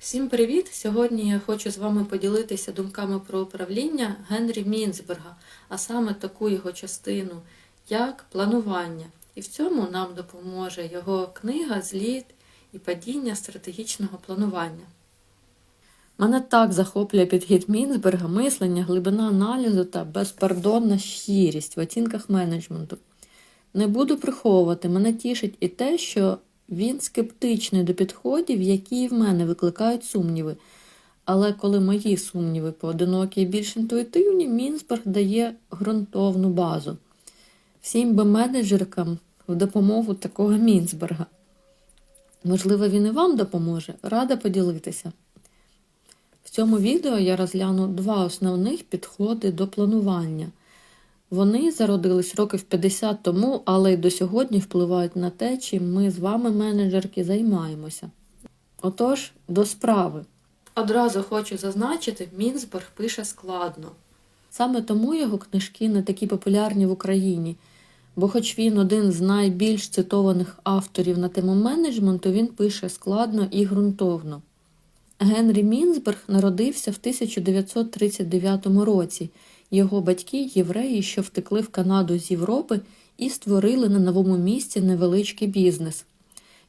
Всім привіт! Сьогодні я хочу з вами поділитися думками про управління Генрі Мінцберга, а саме таку його частину, як планування. І в цьому нам допоможе його книга Зліт і падіння стратегічного планування. Мене так захоплює підхід Мінцберга, мислення, глибина аналізу та безпардонна щирість в оцінках менеджменту. Не буду приховувати, мене тішить і те, що він скептичний до підходів, які в мене викликають сумніви. Але коли мої сумніви поодинокі і більш інтуїтивні, Мінсберг дає ґрунтовну базу. Всім би менеджеркам в допомогу такого Мінсберга. Можливо, він і вам допоможе. Рада поділитися. В цьому відео я розгляну два основних підходи до планування. Вони зародились років 50 тому, але й до сьогодні впливають на те, чим ми з вами, менеджерки, займаємося. Отож, до справи. Одразу хочу зазначити, Мінсберг пише складно. Саме тому його книжки не такі популярні в Україні, бо, хоч він один з найбільш цитованих авторів на тему менеджменту, він пише складно і ґрунтовно. Генрі Мінсберг народився в 1939 році. Його батьки євреї, що втекли в Канаду з Європи і створили на новому місці невеличкий бізнес.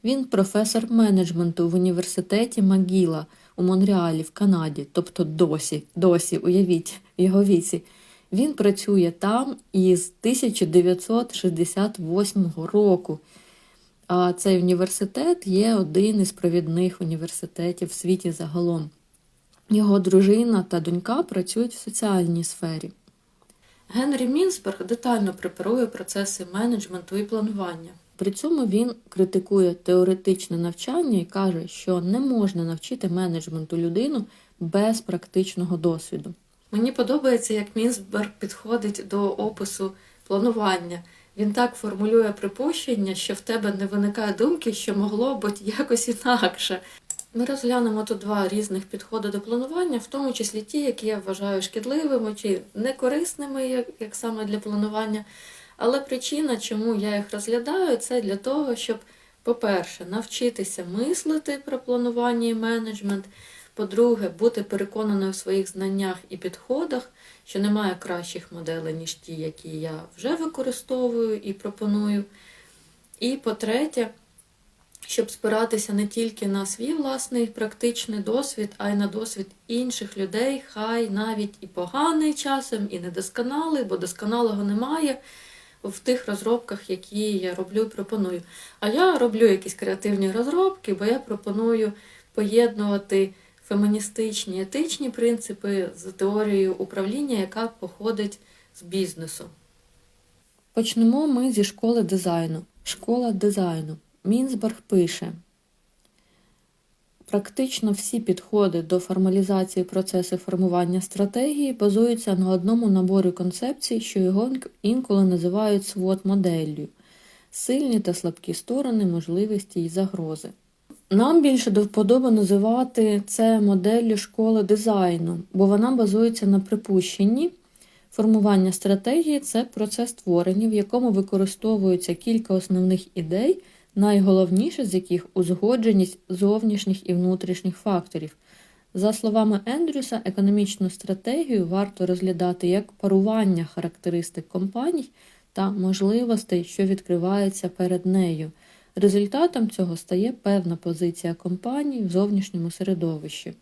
Він професор менеджменту в університеті Магіла у Монреалі в Канаді, тобто досі, досі, уявіть, його віці. Він працює там із 1968 року. А цей університет є один із провідних університетів в світі загалом. Його дружина та донька працюють в соціальній сфері. Генрі Мінсберг детально препарує процеси менеджменту і планування. При цьому він критикує теоретичне навчання і каже, що не можна навчити менеджменту людину без практичного досвіду. Мені подобається, як Мінсберг підходить до опису планування. Він так формулює припущення, що в тебе не виникає думки, що могло бути якось інакше. Ми розглянемо тут два різних підходи до планування, в тому числі ті, які я вважаю шкідливими чи некорисними, як, як саме для планування. Але причина, чому я їх розглядаю, це для того, щоб, по-перше, навчитися мислити про планування і менеджмент. По-друге, бути переконаною в своїх знаннях і підходах, що немає кращих моделей, ніж ті, які я вже використовую і пропоную. І по-третє, щоб спиратися не тільки на свій власний практичний досвід, а й на досвід інших людей, хай навіть і поганий часом, і недосконалий, бо досконалого немає в тих розробках, які я роблю і пропоную. А я роблю якісь креативні розробки, бо я пропоную поєднувати феміністичні етичні принципи з теорією управління, яка походить з бізнесу. Почнемо ми зі школи дизайну. Школа дизайну. Мінсберг пише. Практично всі підходи до формалізації процесу формування стратегії базуються на одному наборі концепцій, що його інколи називають свот моделлю сильні та слабкі сторони, можливості і загрози. Нам більше до вподоби називати це моделлю школи дизайну, бо вона базується на припущенні. Формування стратегії це процес творення, в якому використовуються кілька основних ідей, найголовніше з яких узгодженість зовнішніх і внутрішніх факторів. За словами Ендрюса, економічну стратегію варто розглядати як парування характеристик компаній та можливостей, що відкриваються перед нею. Результатом цього стає певна позиція компанії в зовнішньому середовищі.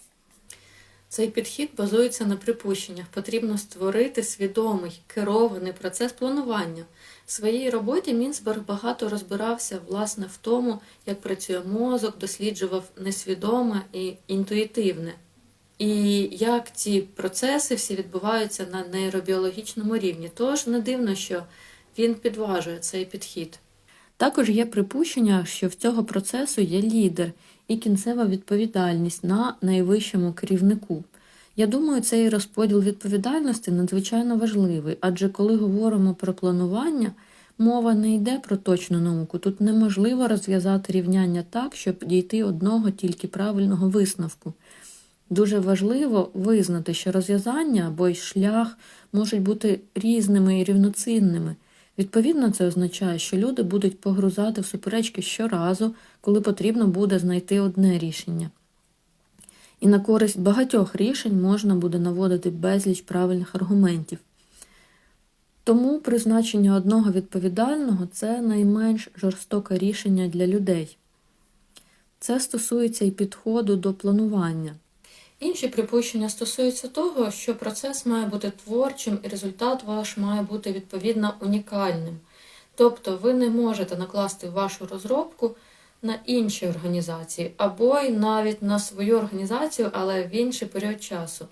Цей підхід базується на припущеннях. Потрібно створити свідомий керований процес планування. В своїй роботі Мінсберг багато розбирався власне в тому, як працює мозок, досліджував несвідоме і інтуїтивне. І як ці процеси всі відбуваються на нейробіологічному рівні. Тож не дивно, що він підважує цей підхід. Також є припущення, що в цього процесу є лідер і кінцева відповідальність на найвищому керівнику. Я думаю, цей розподіл відповідальності надзвичайно важливий, адже коли говоримо про планування, мова не йде про точну науку. Тут неможливо розв'язати рівняння так, щоб дійти одного тільки правильного висновку. Дуже важливо визнати, що розв'язання або й шлях можуть бути різними і рівноцінними. Відповідно, це означає, що люди будуть погрузати в суперечки щоразу, коли потрібно буде знайти одне рішення. і на користь багатьох рішень можна буде наводити безліч правильних аргументів. Тому призначення одного відповідального це найменш жорстоке рішення для людей. Це стосується і підходу до планування. Інші припущення стосуються того, що процес має бути творчим і результат ваш має бути відповідно унікальним. Тобто ви не можете накласти вашу розробку на інші організації, або й навіть на свою організацію, але в інший період часу.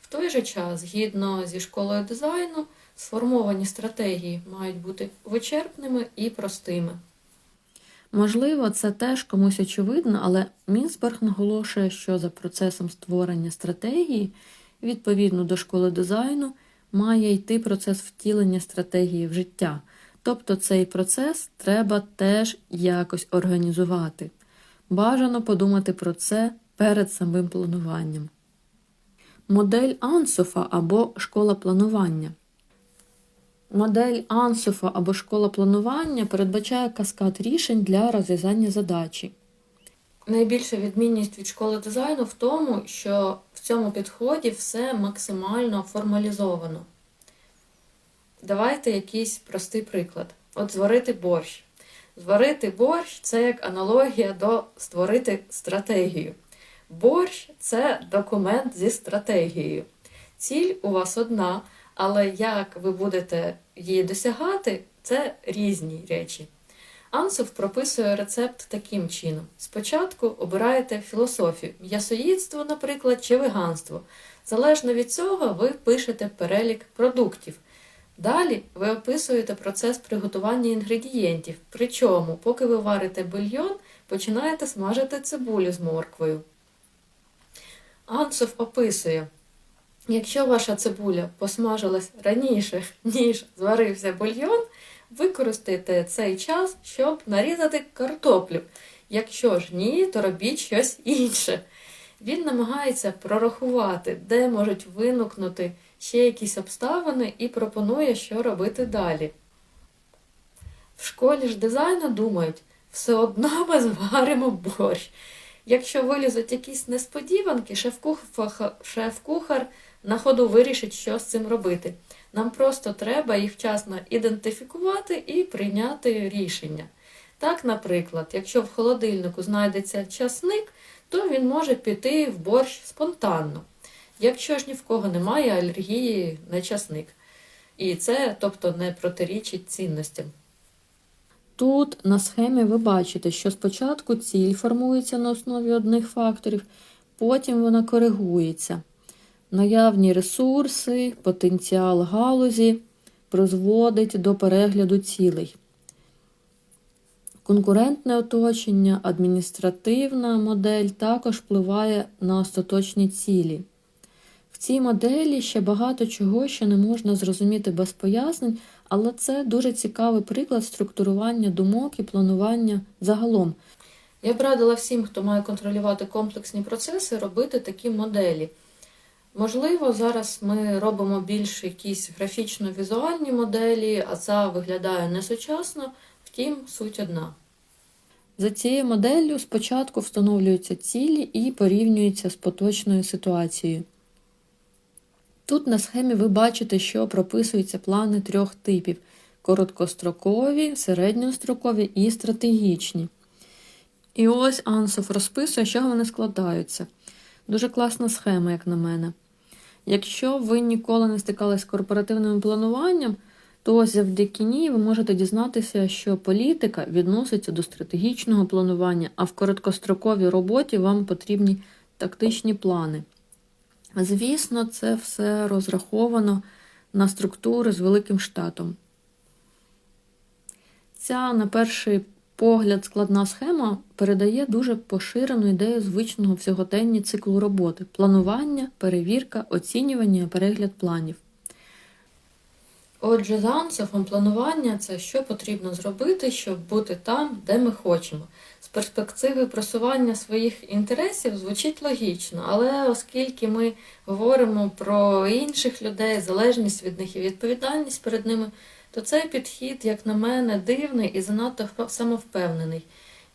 В той же час, згідно зі школою дизайну, сформовані стратегії мають бути вичерпними і простими. Можливо, це теж комусь очевидно, але Мінсберг наголошує, що за процесом створення стратегії, відповідно до школи дизайну, має йти процес втілення стратегії в життя. Тобто цей процес треба теж якось організувати. Бажано подумати про це перед самим плануванням. Модель Ансофа або школа планування. Модель Ансофа або школа планування передбачає каскад рішень для розв'язання задачі. Найбільша відмінність від школи дизайну в тому, що в цьому підході все максимально формалізовано. Давайте якийсь простий приклад. От зварити борщ. Зварити борщ це як аналогія до створити стратегію. Борщ це документ зі стратегією. Ціль у вас одна, але як ви будете її досягати, це різні речі. Ансов прописує рецепт таким чином: спочатку обираєте філософію, м'ясоїдство, наприклад, чи веганство. Залежно від цього, ви пишете перелік продуктів. Далі ви описуєте процес приготування інгредієнтів, причому, поки ви варите бульйон, починаєте смажити цибулю з морквою. Ансов описує, якщо ваша цибуля посмажилась раніше, ніж зварився бульйон, використайте цей час, щоб нарізати картоплю. Якщо ж ні, то робіть щось інше. Він намагається прорахувати, де можуть виникнути ще якісь обставини і пропонує, що робити далі. В школі ж дизайну думають, все одно ми зваримо борщ. Якщо вилізуть якісь несподіванки, шеф-кухар на ходу вирішить, що з цим робити. Нам просто треба їх вчасно ідентифікувати і прийняти рішення. Так, наприклад, якщо в холодильнику знайдеться часник, то він може піти в борщ спонтанно, якщо ж ні в кого немає алергії на часник. І це, тобто, не протирічить цінностям. Тут на схемі ви бачите, що спочатку ціль формується на основі одних факторів, потім вона коригується. Наявні ресурси, потенціал галузі призводить до перегляду цілей. Конкурентне оточення, адміністративна модель також впливає на остаточні цілі. В цій моделі ще багато чого ще не можна зрозуміти без пояснень, але це дуже цікавий приклад структурування думок і планування загалом. Я б радила всім, хто має контролювати комплексні процеси, робити такі моделі. Можливо, зараз ми робимо більш якісь графічно-візуальні моделі, а це виглядає несучасно, втім, суть одна. За цією моделлю спочатку встановлюються цілі і порівнюються з поточною ситуацією. Тут на схемі ви бачите, що прописуються плани трьох типів: короткострокові, середньострокові і стратегічні. І ось Ансов розписує, що вони складаються. Дуже класна схема, як на мене. Якщо ви ніколи не стикалися з корпоративним плануванням, то завдяки ній ви можете дізнатися, що політика відноситься до стратегічного планування, а в короткостроковій роботі вам потрібні тактичні плани. Звісно, це все розраховано на структури з великим штатом. Ця, на перший погляд, складна схема передає дуже поширену ідею звичного в сьогоденні циклу роботи: планування, перевірка, оцінювання перегляд планів. Отже, за ансофом планування це що потрібно зробити, щоб бути там, де ми хочемо. З перспективи просування своїх інтересів звучить логічно, але оскільки ми говоримо про інших людей, залежність від них і відповідальність перед ними, то цей підхід, як на мене, дивний і занадто самовпевнений.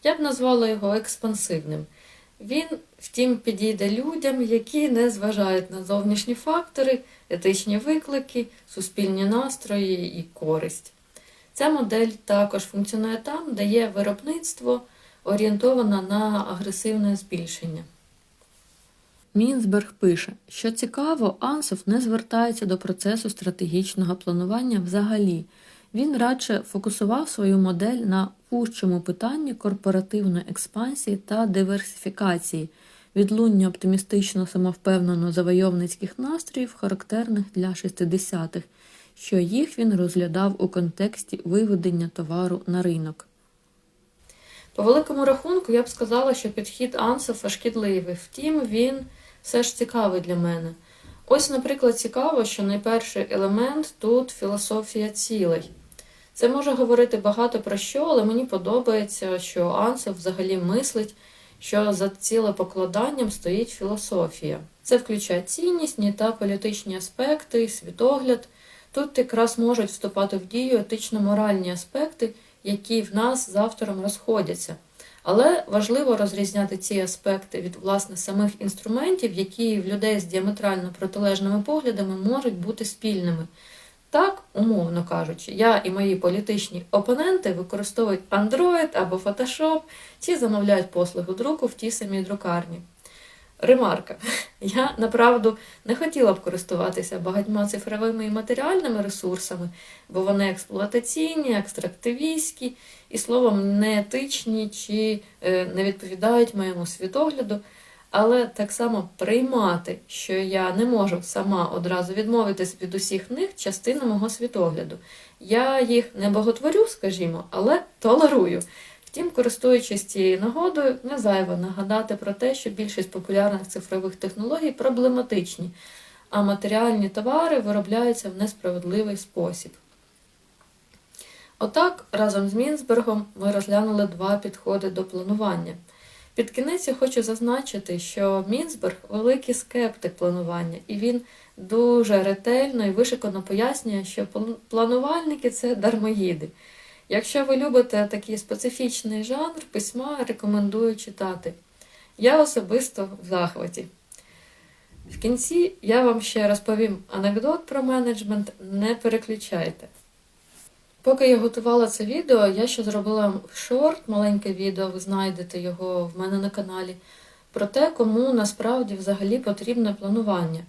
Я б назвала його експансивним. Він, втім, підійде людям, які не зважають на зовнішні фактори, етичні виклики, суспільні настрої і користь. Ця модель також функціонує там, де є виробництво, орієнтоване на агресивне збільшення. Мінсберг пише, що цікаво, Ансов не звертається до процесу стратегічного планування взагалі. Він радше фокусував свою модель на вужчому питанні корпоративної експансії та диверсифікації, відлуння оптимістично самовпевнено завойовницьких настроїв, характерних для 60-х, що їх він розглядав у контексті виведення товару на ринок. По великому рахунку, я б сказала, що підхід Ансофа шкідливий, втім, він все ж цікавий для мене. Ось, наприклад, цікаво, що найперший елемент тут філософія цілей. Це може говорити багато про що, але мені подобається, що Ансов взагалі мислить, що за цілепокладанням стоїть філософія. Це включає ціннісні та політичні аспекти, світогляд. Тут якраз можуть вступати в дію етично-моральні аспекти, які в нас з автором розходяться. Але важливо розрізняти ці аспекти від власне самих інструментів, які в людей з діаметрально протилежними поглядами можуть бути спільними. Так, умовно кажучи, я і мої політичні опоненти використовують Android або Photoshop чи замовляють послугу друку в тій самій друкарні. Ремарка. Я направду не хотіла б користуватися багатьма цифровими і матеріальними ресурсами, бо вони експлуатаційні, екстрактивістські і, словом, неетичні чи е, не відповідають моєму світогляду, але так само приймати, що я не можу сама одразу відмовитись від усіх них частина мого світогляду. Я їх не боготворю, скажімо, але толерую. Втім, користуючись цією нагодою, не зайво нагадати про те, що більшість популярних цифрових технологій проблематичні, а матеріальні товари виробляються в несправедливий спосіб. Отак, разом з Мінсбергом ми розглянули два підходи до планування. Під кінець я хочу зазначити, що Мінсберг великий скептик планування, і він дуже ретельно і вишикано пояснює, що планувальники це дармоїди. Якщо ви любите такий специфічний жанр, письма рекомендую читати. Я особисто в захваті. В кінці я вам ще розповім анекдот про менеджмент, не переключайте. Поки я готувала це відео, я ще зробила шорт, маленьке відео, ви знайдете його в мене на каналі, про те, кому насправді взагалі потрібне планування.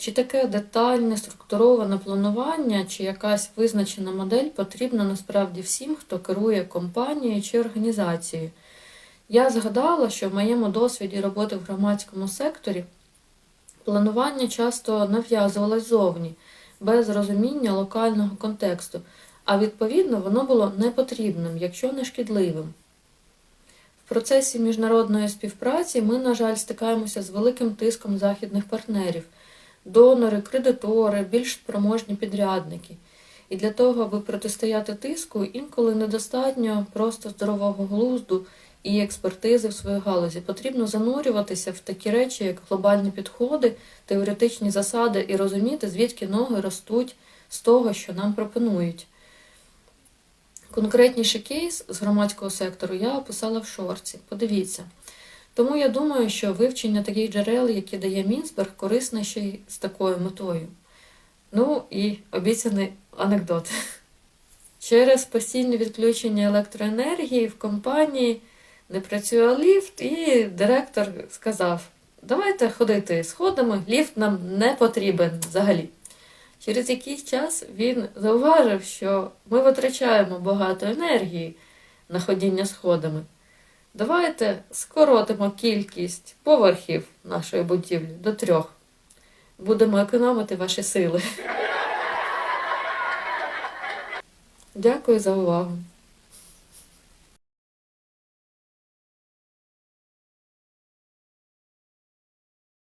Чи таке детальне, структуроване планування, чи якась визначена модель потрібна насправді всім, хто керує компанією чи організацією. Я згадала, що в моєму досвіді роботи в громадському секторі планування часто нав'язувалось зовні, без розуміння локального контексту, а відповідно воно було непотрібним, якщо не шкідливим. В процесі міжнародної співпраці ми, на жаль, стикаємося з великим тиском західних партнерів донори, кредитори, більш спроможні підрядники. І для того, аби протистояти тиску, інколи недостатньо просто здорового глузду і експертизи в своїй галузі. Потрібно занурюватися в такі речі, як глобальні підходи, теоретичні засади, і розуміти, звідки ноги ростуть з того, що нам пропонують. Конкретніший кейс з громадського сектору я описала в шорці. Подивіться. Тому я думаю, що вивчення таких джерел, які дає Мінсберг, корисне ще й з такою метою. Ну і обіцяний анекдот. Через постійне відключення електроенергії в компанії не працює ліфт, і директор сказав: давайте ходити сходами, ліфт нам не потрібен взагалі. Через якийсь час він зауважив, що ми витрачаємо багато енергії на ходіння сходами. Давайте скоротимо кількість поверхів нашої будівлі до трьох. Будемо економити ваші сили. Дякую за увагу.